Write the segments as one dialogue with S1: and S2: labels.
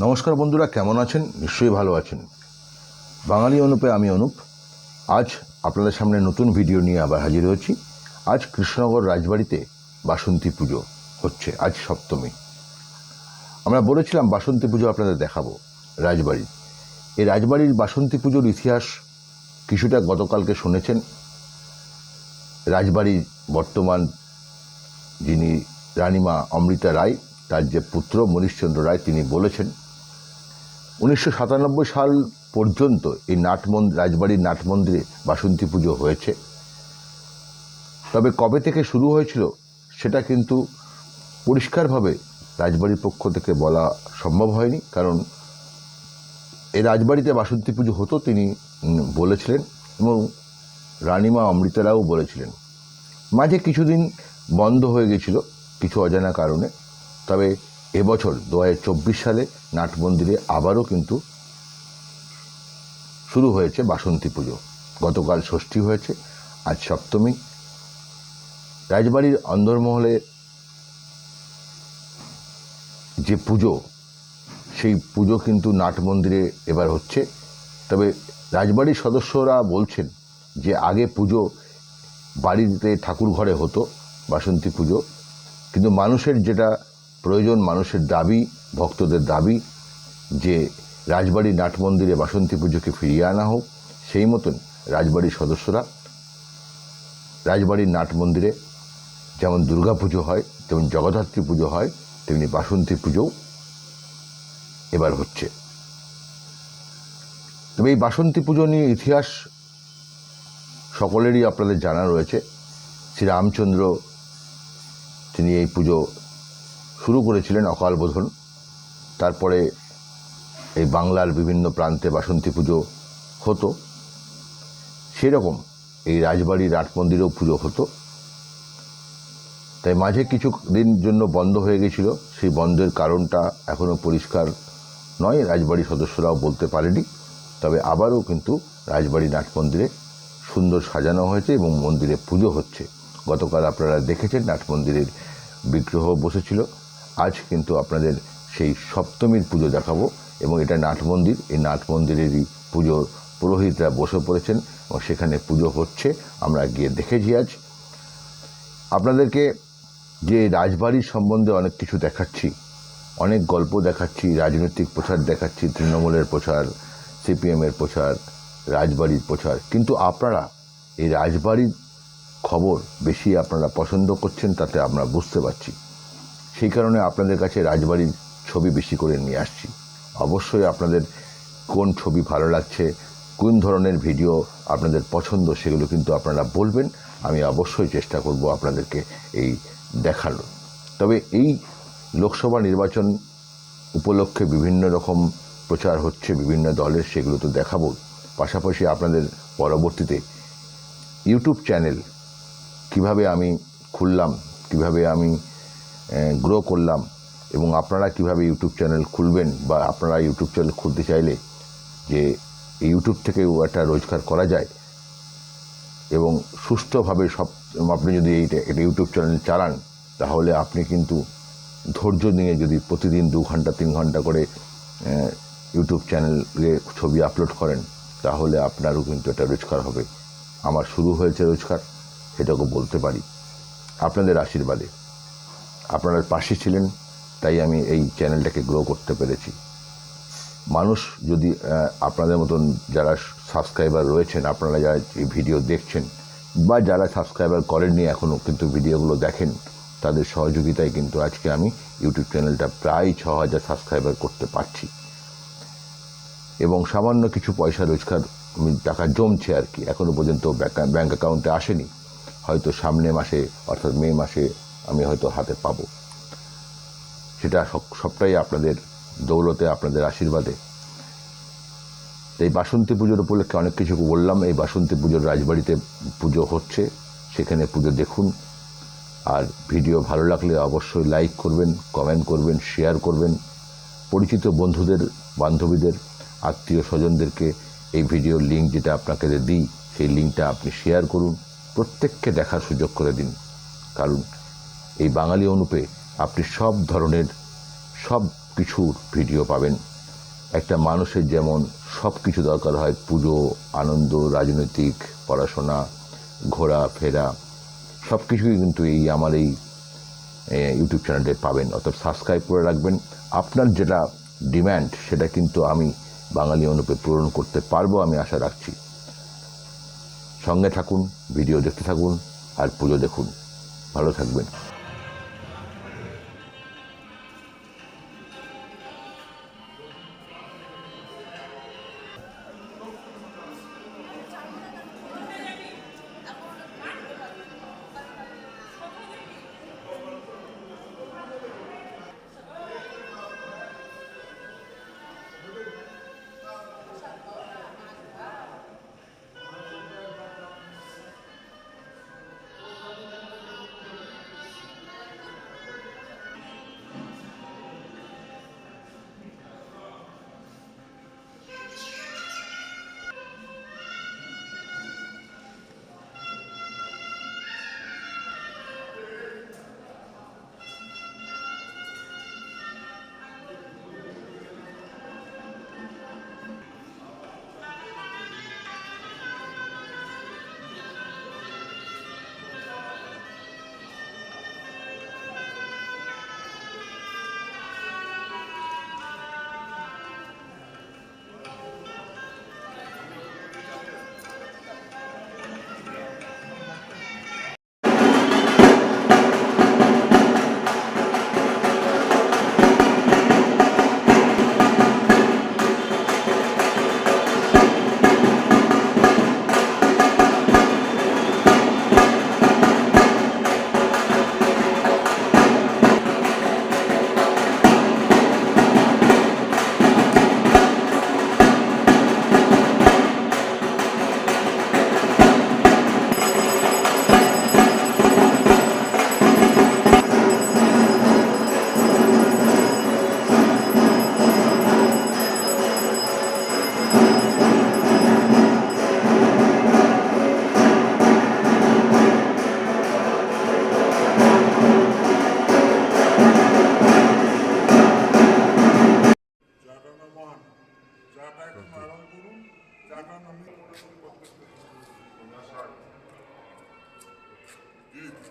S1: নমস্কার বন্ধুরা, কেমন আছেন? নিশ্চয়ই ভালো আছেন। বাঙালি অনুপে, আমি অনুপ। আজ আপনাদের সামনে নতুন ভিডিও নিয়ে আবার হাজির হয়েছি। আজ কৃষ্ণনগর রাজবাড়িতে বাসন্তী পুজো হচ্ছে, আজ সপ্তমী। আমরা বলেছিলাম বাসন্তী পুজো আপনাদের দেখাবো, রাজবাড়ি। এই রাজবাড়ির বাসন্তী পুজোর ইতিহাস কিছুটা গতকালকে শুনেছেন। রাজবাড়ির বর্তমান যিনি রানীমা অমৃতা রায়, তার যে পুত্র মনীশচন্দ্র রায়, তিনি বলেছেন উনিশশো সাতানব্বই সাল পর্যন্ত এই নাট মন্দির রাজবাড়ির নাট মন্দিরে বাসন্তী পুজো হয়েছে। তবে কবে থেকে শুরু হয়েছিল সেটা কিন্তু পরিষ্কারভাবে রাজবাড়ির পক্ষ থেকে বলা সম্ভব হয়নি, কারণ এই রাজবাড়িতে বাসন্তী পুজো হতো তিনি বলেছিলেন এবং রানীমা অমৃতারাও বলেছিলেন। মাঝে কিছুদিন বন্ধ হয়ে গেছিল কিছু অজানা কারণে, তবে এবছর দু চব্বিশ সালে নাট মন্দিরে আবারও কিন্তু শুরু হয়েছে বাসন্তী পুজো। গতকাল ষষ্ঠী হয়েছে, আজ সপ্তমী। রাজবাড়ির অন্দরমহলে যে পুজো, সেই পুজো কিন্তু নাট মন্দিরে এবার হচ্ছে। তবে রাজবাড়ির সদস্যরা বলছেন যে আগে পুজো বাড়িতে ঠাকুর ঘরে হতো, বাসন্তী পুজো। কিন্তু মানুষের যেটা প্রয়োজন মানুষের দাবি, ভক্তদের দাবি যে রাজবাড়ি নাট মন্দিরে বাসন্তী পুজোকে ফিরিয়ে আনা হোক। সেই মতন রাজবাড়ির সদস্যরা রাজবাড়ির নাট মন্দিরে যেমন দুর্গা পুজো হয়, তেমন জগদ্ধাত্রী পুজো হয়, তেমনি বাসন্তী পুজোও এবার হচ্ছে। তবে এই বাসন্তী পুজো নিয়ে ইতিহাস সকলেরই আপনাদের জানা রয়েছে। শ্রীরামচন্দ্র, তিনি এই পুজো শুরু করেছিলেন অকাল বোধন। তারপরে এই বাংলার বিভিন্ন প্রান্তে বাসন্তী পুজো হতো। সেরকম এই রাজবাড়ির রাট মন্দিরেও পুজো হতো। তাই মাঝে কিছু দিন জন্য বন্ধ হয়ে গেছিল। সেই বন্ধের কারণটা এখনও পরিষ্কার নয়। রাজবাড়ির সদস্যরাও বলতে পারেনি। তবে আবারও কিন্তু রাজবাড়ি নাট মন্দিরে সুন্দর সাজানো হয়েছে এবং মন্দিরে পুজো হচ্ছে। গতকাল আপনারা দেখেছেন নাট মন্দিরের বিগ্রহ বসেছিল। আজ কিন্তু আপনাদের সেই সপ্তমীর পুজো দেখাবো এবং এটা নাট মন্দির। এই নাট মন্দিরেরই পুজোর পুরোহিতরা বসে পড়েছেন এবং সেখানে পুজো হচ্ছে। আমরা গিয়ে দেখেছি আজ। আপনাদেরকে যে রাজবাড়ির সম্বন্ধে অনেক কিছু দেখাচ্ছি, অনেক গল্প দেখাচ্ছি, রাজনৈতিক প্রচার দেখাচ্ছি, তৃণমূলের প্রচার, সিপিএমের প্রচার, রাজবাড়ির প্রচার। কিন্তু আপনারা এই রাজবাড়ির খবর বেশি আপনারা পছন্দ করছেন, তাতে আমরা বুঝতে পারছি। সেই কারণে আপনাদের কাছে রাজবাড়ির ছবি বেশি করে নিয়ে আসছি। অবশ্যই আপনাদের কোন ছবি ভালো লাগছে, কোন ধরনের ভিডিও আপনাদের পছন্দ সেগুলো কিন্তু আপনারা বলবেন। আমি অবশ্যই চেষ্টা করব আপনাদেরকে এই দেখানো তবে এই লোকসভা নির্বাচন উপলক্ষে বিভিন্ন রকম প্রচার হচ্ছে, বিভিন্ন দলের সেগুলো তো দেখাবো। পাশাপাশি আপনাদের পরবর্তীতে ইউটিউব চ্যানেল, কীভাবে আমি খুললাম, কীভাবে আমি গ্রো করলাম। এবং আপনারা কীভাবে ইউটিউব চ্যানেল খুলবেন বা আপনারা ইউটিউব চ্যানেল খুলতে চাইলে যে ইউটিউব থেকেও একটা রোজগার করা যায় এবং সুষ্ঠুভাবে সব, আপনি যদি এইটা, এটা ইউটিউব চ্যানেল চালান, তাহলে আপনি কিন্তু ধৈর্য নিয়ে যদি প্রতিদিন দু ঘণ্টা, তিন ঘণ্টা করে ইউটিউব চ্যানেলে ছবি আপলোড করেন, তাহলে আপনারও কিন্তু এটা রোজগার হবে। আমার শুরু হয়েছে রোজগার, সেটাকে বলতে পারি। আপনাদের আশীর্বাদে। আপনারা পাশে ছিলেন, তাই আমি এই চ্যানেলটাকে গ্রো করতে পেরেছি। মানুষ যদি আপনাদের মতন যারা সাবস্ক্রাইবার রয়েছেন, আপনারা যারা এই ভিডিও দেখছেন, বা যারা সাবস্ক্রাইবার করেননি এখনও কিন্তু ভিডিওগুলো দেখেন, তাদের সহযোগিতায় কিন্তু আজকে আমি ইউটিউব চ্যানেলটা প্রায় ছ হাজার সাবস্ক্রাইবার করতে পারছি। এবং সামান্য কিছু পয়সা রোজগার টাকা জমছে আর কি। এখনও পর্যন্ত ব্যাঙ্ক- অ্যাকাউন্টে আসেনি। হয়তো সামনে মাসে, অর্থাৎ মে মাসে আমি হয়তো হাতে পাবো। সেটা সব- সবটাই আপনাদের দৌলতে, আপনাদের আশীর্বাদে। এই বাসন্তী পুজোর উপলক্ষে অনেক কিছু বললাম। এই বাসন্তী পুজোর রাজবাড়িতে পুজো হচ্ছে। সেখানে পুজো দেখুন। আর ভিডিও ভালো লাগলে অবশ্যই লাইক করবেন, কমেন্ট করবেন, শেয়ার করবেন। পরিচিত বন্ধুদের, বান্ধবীদের, আত্মীয় স্বজনদেরকে এই ভিডিওর লিঙ্ক যেটা আপনাকে দিই, সেই লিঙ্কটা আপনি শেয়ার করুন। প্রত্যেককে দেখার সুযোগ করে দিন। কারণ এই বাঙালি অনুপে আপনি সব ধরনের সব কিছুর ভিডিও পাবেন। একটা মানুষের যেমন সব কিছু দরকার হয়, পুজো, আনন্দ, রাজনৈতিক, পড়াশোনা, ঘোরা, ফেরা, সব কিছুই কিন্তু এই আমার এই ইউটিউব চ্যানেলে পাবেন। অর্থাৎ সাবস্ক্রাইব করে রাখবেন। আপনার যেটা ডিম্যান্ড সেটা কিন্তু আমি বাঙালি অনুপে পূরণ করতে পারব আমি আশা রাখছি। সঙ্গে থাকুন ভিডিও দেখতে থাকুন, আর পুজো দেখুন। ভালো থাকবেন।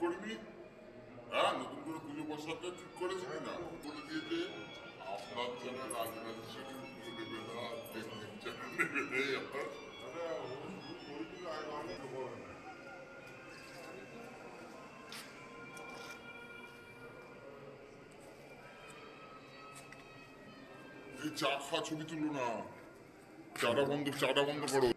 S2: কি ঠিক করবি হ্যাঁ নতুন করে পুজো প্রসাদটা ঠিক করেছি কিনা? বলে দিয়েছে আপনার না চ্যানেল নেবে না
S3: না
S2: চা খাওয়া ছবি তুলো না। চাটা বন্ধ চাটা বন্ধ করো।